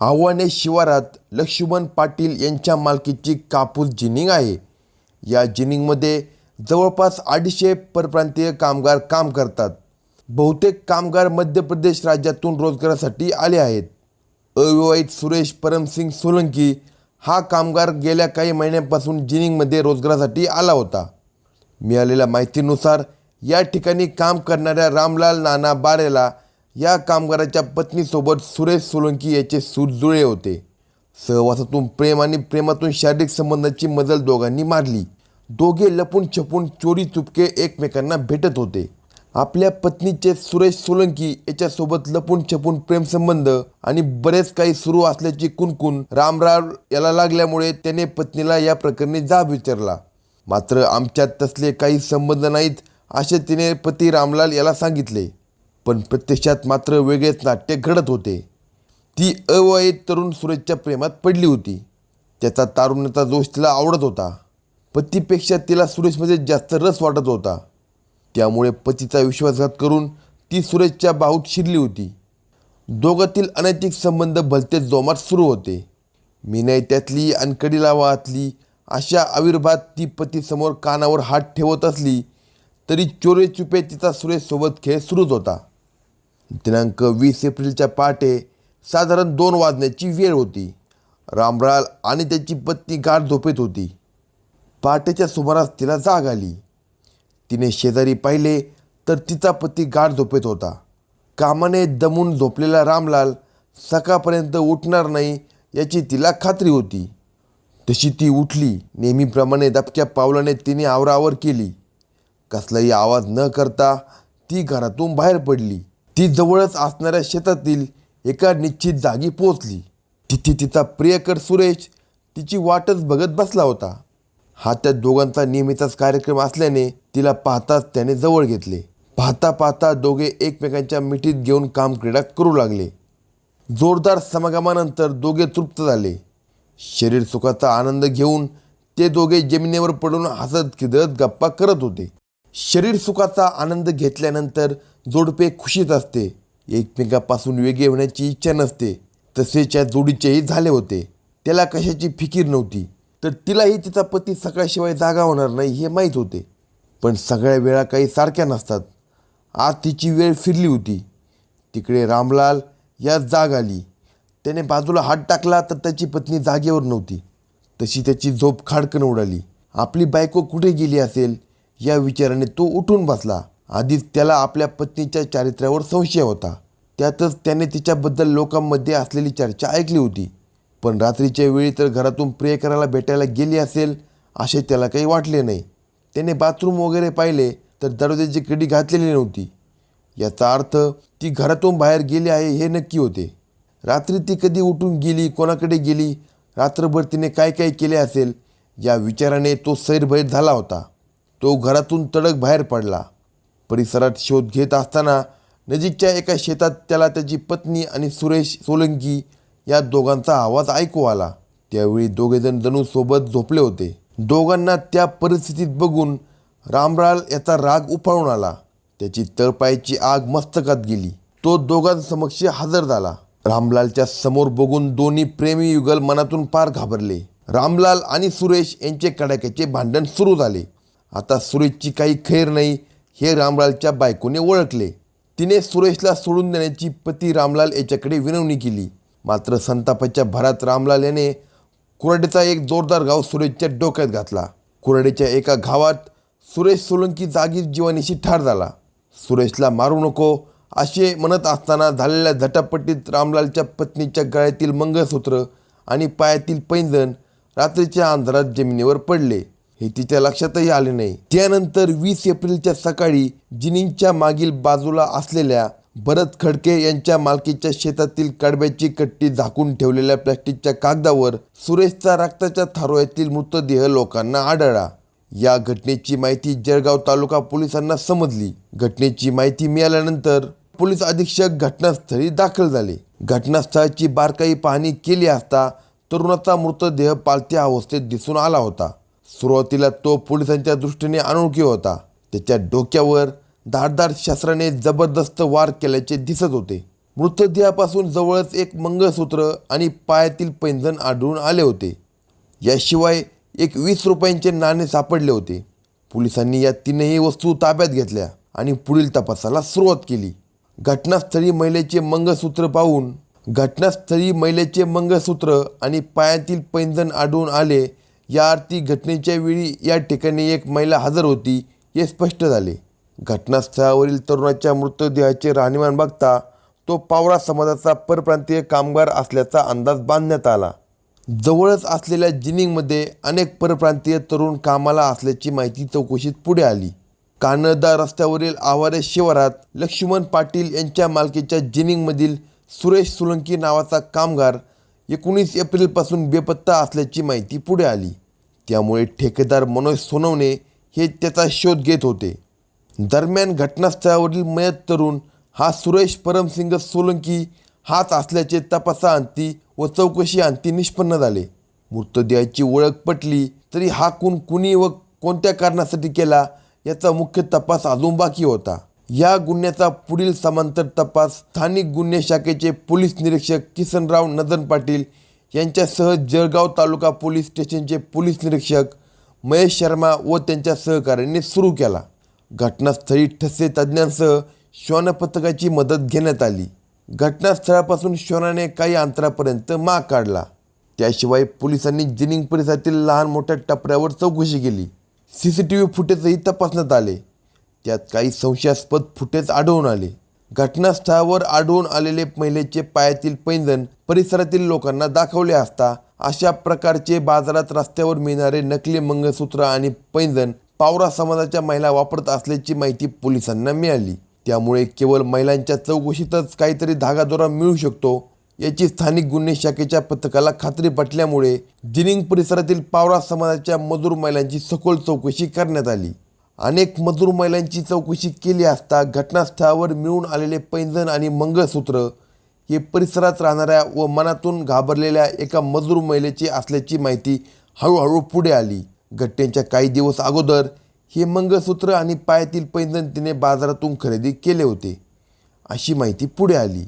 आव्हाने शिवारात लक्ष्मण पाटील यांच्या मालकीची कापूस जिनिंग आहे. या जिनिंगमध्ये जवळपास अडीचशे परप्रांतीय कामगार काम करतात. बहुतेक कामगार मध्य प्रदेश राज्यातून रोजगारासाठी आले आहेत. अविवाहित सुरेश परमसिंग सोलंकी हा कामगार गेल्या काही महिन्यांपासून जिनिंगमध्ये रोजगारासाठी आला होता. मिळालेल्या माहितीनुसार या ठिकाणी काम करणाऱ्या रामलाल नाना बारेला या कामगाराच्या पत्नीसोबत सुरेश सोलंकी याचे सुरजुळे जुळे होते. सहवासातून प्रेम आणि प्रेमातून शारीरिक संबंधाची मजल दोघांनी मारली. दोघे लपून छपून चोरी चुपके एकमेकांना भेटत होते. आपल्या पत्नीचे सुरेश सोलंकी याच्यासोबत लपून छपून प्रेमसंबंध आणि बरेच काही सुरू असल्याची कुणकुण रामराव याला लागल्यामुळे त्याने पत्नीला या प्रकरणी जाब विचारला. मात्र आमच्यात तसले काही संबंध नाहीत असे तिने पती रामलाल याला सांगितले. पण प्रत्यक्षात मात्र वेगळेच नाट्य घडत होते. ती अवयत तरुण सुरेशच्या प्रेमात पडली होती. त्याचा तारुण्याचा जोश तिला आवडत होता. पतीपेक्षा तिला सुरेशमध्ये जास्त रस वाटत होता. त्यामुळे पतीचा विश्वासघात करून ती सुरेशच्या बाहूत शिरली होती. दोघातील अनैतिक संबंध भलते जोमात सुरू होते. मी नाही त्यातली अनकडी लावातली वाहतली अशा आविर्भात ती पतीसमोर कानावर हात ठेवत असली तरी चोरे चुपे तिचा सुरेशसोबत खेळ सुरूच होता. दिनांक वीस एप्रिलच्या पहाटे साधारण दोन वाजण्याची वेळ होती. रामराल आणि त्याची पत्नी गाठ झोपेत होती. पहाटेच्या सुमारास तिला जाग आली. तिने शेजारी पाहिले तर तिचा पती गाठ झोपेत होता. कामाने दमून झोपलेला रामलाल सकाळपर्यंत उठणार नाही याची तिला खात्री होती. तशी ती उठली. नेहमीप्रमाणे दबक्या पावलाने तिने आवरावर केली. कसलाही आवाज न करता ती घरातून बाहेर पडली. ती जवळच असणाऱ्या शेतातील एका निश्चित जागी पोचली तिथे तिचा प्रियकर सुरेश तिची वाटच बघत बसला होता. हा त्या दोघांचा नेहमीचाच कार्यक्रम असल्याने तिला पाहताच त्याने जवळ घेतले. पाहता पाहता दोघे एकमेकांच्या मिठीत घेऊन काम क्रीडा करू लागले. जोरदार समागमानंतर दोघे तृप्त झाले. शरीर सुखाचा आनंद घेऊन ते दोघे जमिनीवर पडून हसत खिदत गप्पा करत होते. शरीर सुखाचा आनंद घेतल्यानंतर जोडपे खुशीत असते. एकमेकापासून वेगळे होण्याची इच्छा नसते. तसेच या जोडीचेही झाले होते. त्याला कशाची फिकीर नव्हती. तर तिलाही तिचा पती सकाळशिवाय जागा होणार नाही हे माहीत होते. पण सगळ्या वेळा काही सारख्या नसतात. आज तिची वेळ फिरली होती. तिकडे रामलाल या जाग आली. त्याने बाजूला हात टाकला तर त्याची पत्नी जागेवर नव्हती. तशी त्याची झोप खाडकन उडाली. आपली बायको कुठे गेली असेल? या विचाराने तो उठून बसला. आधीच त्याला आपल्या पत्नीच्या चारित्र्यावर संशय होता. त्यातच त्याने तिच्याबद्दल लोकांमध्ये असलेली चर्चा ऐकली होती. पण रात्रीच्या वेळी तर घरातून प्रियकराला भेटायला गेली असेल असे त्याला काही वाटले नाही. त्याने बाथरूम वगैरे पाहिले तर दरवाजाची कडी घातलेली नव्हती. याचा अर्थ ती घरातून बाहेर गेली आहे हे नक्की होते. रात्री ती कधी उठून गेली कोणाकडे गेली रात्रभर तिने काय काय केले असेल या विचाराने तो सैरभैर झाला होता. तो घरातून तडक बाहेर पडला. परिसरात शोध घेत असताना नजीकच्या एका शेतात त्याला त्याची पत्नी आणि सुरेश सोलंकी या दोघांचा आवाज ऐकू आला. त्यावेळी दोघेजण जणू सोबत झोपले होते. दोघांना त्या परिस्थितीत बघून रामराल याचा राग उफाळून आला. त्याची तळपायाची आग मस्तकात गेली. तो दोघांसमक्ष हजर झाला. रामलालच्या समोर बघून दोन्ही प्रेमी युगल मनातून पार घाबरले. रामलाल आणि सुरेश यांचे कडाक्याचे भांडण सुरू झाले. आता सुरेशची काही खैर नाही हे रामलालच्या बायकोने ओळखले. तिने सुरेशला सोडून देण्याची पती रामलाल याच्याकडे विनवणी केली. मात्र संतापाच्या भरात रामलाल याने कुराडेचा एक जोरदार घाव सुरेशच्या डोक्यात घातला. कुराडेच्या एका घावात सुरेश सोलंकी जागीच जीवानीशी ठार झाला. सुरेशला मारू नको असे म्हणत असताना झालेल्या झटापटीत रामलालच्या पत्नीच्या गळ्यातील मंगळसूत्र आणि पायातील पैंजण रात्रीच्या अंधारात जमिनीवर पडले. हे तिच्या लक्षातही आले नाही. त्यानंतर वीस एप्रिलच्या सकाळी जिनिंगच्या मागील बाजूला असलेल्या भरत खडके यांच्या मालकीच्या शेतातील कडब्याची कट्टी झाकून ठेवलेल्या प्लॅस्टिकच्या कागदावर सुरेशचा रक्ताच्या थारोळ्यातील मृतदेह लोकांना आढळला. या घटनेची माहिती जळगाव तालुका पोलिसांना समजली. घटनेची माहिती मिळाल्यानंतर पोलीस अधीक्षक घटनास्थळी दाखल झाले. घटनास्थळाची बारकाई पाहणी केली असता तरुणाचा मृतदेह पालत्या अवस्थेत दिसून आला होता. सुरुवातीला तो पोलिसांच्या दृष्टीने अनोळखी होता. त्याच्या डोक्यावर धारदार शस्त्राने जबरदस्त वार केल्याचे दिसत होते. मृतदेहापासून जवळच एक मंगळसूत्र आणि पायातील पैंजण आढळून आले होते. याशिवाय एक वीस रुपयांचे नाणे सापडले होते. पोलिसांनी या तीनही वस्तू ताब्यात घेतल्या आणि पुढील तपासाला सुरुवात केली. घटनास्थळी महिलेचे मंगळसूत्र पाहून घटनास्थळी महिलेचे मंगळसूत्र आणि पायातील पैंजण आढळून आले या आरती घटनेच्या वेळी या ठिकाणी एक महिला हजर होती हे स्पष्ट झाले. घटनास्थळावरील तरुणाच्या मृतदेहाचे राहणीमान बघता तो पावरा समाजाचा परप्रांतीय कामगार असल्याचा अंदाज बांधण्यात आला. जवळच असलेल्या जिनिंगमध्ये अनेक परप्रांतीय तरुण कामाला असल्याची माहिती चौकशीत पुढे आली. कानदा रस्त्यावरील आवारे शिवारात लक्ष्मण पाटील यांच्या मालकीच्या जिनिंगमधील सुरेश सोलंकी नावाचा कामगार एकोणीस एप्रिलपासून बेपत्ता असल्याची माहिती पुढे आली. त्यामुळे ठेकेदार मनोज सोनवणे हे त्याचा शोध घेत होते. दरम्यान घटनास्थळावरील मयत तरुण हा सुरेश परमसिंग सोलंकी हाच असल्याचे तपासाअंती व चौकशी अंती निष्पन्न झाले. मृतदेहाची ओळख पटली तरी हा खून कुणी व कोणत्या कारणासाठी केला याचा मुख्य तपास अजून बाकी होता. या गुन्ह्याचा पुढील समांतर तपास स्थानिक गुन्हे शाखेचे पोलीस निरीक्षक किसनराव नदन पाटील यांच्यासह जळगाव तालुका पोलीस स्टेशनचे पोलीस निरीक्षक महेश शर्मा व त्यांच्या सहकाऱ्यांनी सुरू केला. घटनास्थळी ठसे तज्ज्ञांसह श्वान पथकाची मदत घेण्यात आली. घटनास्थळापासून श्वानाने काही अंतरापर्यंत माग काढला. त्याशिवाय पोलिसांनी जिनिंग परिसरातील लहान मोठ्या टपऱ्यावर चौकशी केली. सी सी टी व्ही फुटेजही तपासण्यात आले. त्यात काही संशयास्पद फुटेज आढळून आले. घटनास्थळावर आढळून आलेले महिलेचे पायातील पैंजण परिसरातील लोकांना दाखवले असता अशा प्रकारचे बाजारात रस्त्यावर मिळणारे नकली मंगळसूत्र आणि पैंजण पावरा समाजाच्या महिला वापरत असल्याची माहिती पोलिसांना मिळाली. त्यामुळे केवळ महिलांच्या चौकशीतच काहीतरी धागादोरा मिळू शकतो याची स्थानिक गुन्हे शाखेच्या पथकाला खात्री पटल्यामुळे जिनिंग परिसरातील पावरा समाजाच्या मजूर महिलांची सखोल चौकशी करण्यात आली. अनेक मजूर महिलांची चौकशी केली असता घटनास्थळावर मिळून आलेले पैंजण आणि मंगळसूत्र हे परिसरात राहणाऱ्या व मनातून घाबरलेल्या एका मजूर महिलेची असल्याची माहिती हळूहळू पुढे आली. घटनेच्या काही दिवस अगोदर हे मंगळसूत्र आणि पायातील पैंजण तिने बाजारातून खरेदी केले होते. अशी माहिती पुढे आली.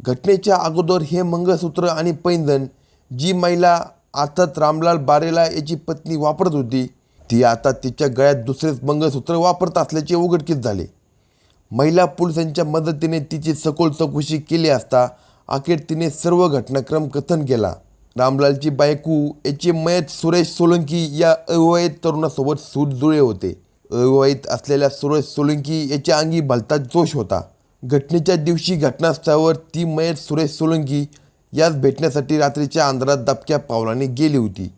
घटनेच्या अगोदर हे मंगळसूत्र आणि पैंजण जी महिला अर्थात रामलाल बारेला याची पत्नी वापरत होती ती आता तिच्या गळ्यात दुसरेच मंगळसूत्र वापरत असल्याचे उघडकीस झाले. महिला पोलिसांच्या मदतीने तिची सखोल चौकशी केली असता अखेर तिने सर्व घटनाक्रम कथन केला. रामलालची बायकू याचे मयत सुरेश सोलंकी या अविवाहित तरुणासोबत सूटजुळे होते. अविवाहित असलेल्या सुरेश सोलंकी याच्या अंगी भलता जोश होता. घटनेच्या दिवशी घटनास्थळावर ती मयत सुरेश सोलंकी यास भेटण्यासाठी रात्रीच्या अंधारात दबक्या पावलाने गेली होती.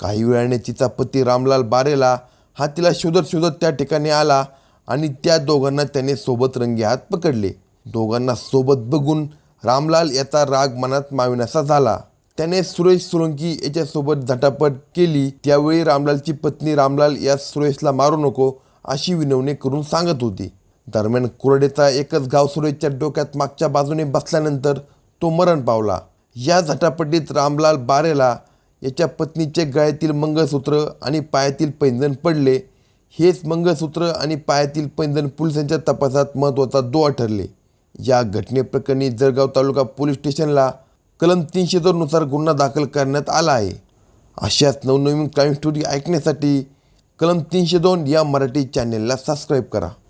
काही वेळाने तिचा पती रामलाल बारेला हा तिला शोधत शोधत त्या ठिकाणी आला आणि त्या दोघांना त्याने सोबत रंगे हात पकडले. दोघांना सोबत बघून रामलाल याचा राग मनात माविनासा झाला. त्याने सुरेश सोलंकी याच्यासोबत झटापट केली. त्यावेळी रामलालची पत्नी रामलाल या सुरेशला मारू नको अशी विनवणी करून सांगत होती. दरम्यान कुरडेचा एकच गाव सुरेशच्या डोक्यात मागच्या बाजूने बसल्यानंतर तो मरण पावला. या झटापटीत रामलाल बारेला याच्या पत्नीचे गळ्यातील मंगळसूत्र आणि पायातील पैंजण पडले हेच मंगळसूत्र आणि पायातील पैंजण पोलिसांच्या तपासात महत्त्वाचा दुवा ठरले. या घटनेप्रकरणी जळगाव तालुका पोलीस स्टेशनला कलम तीनशे दोननुसार गुन्हा दाखल करण्यात आला आहे. अशाच नवनवीन क्राईम स्टोरी ऐकण्यासाठी कलम तीनशे दोन या मराठी चॅनेलला सबस्क्राईब करा.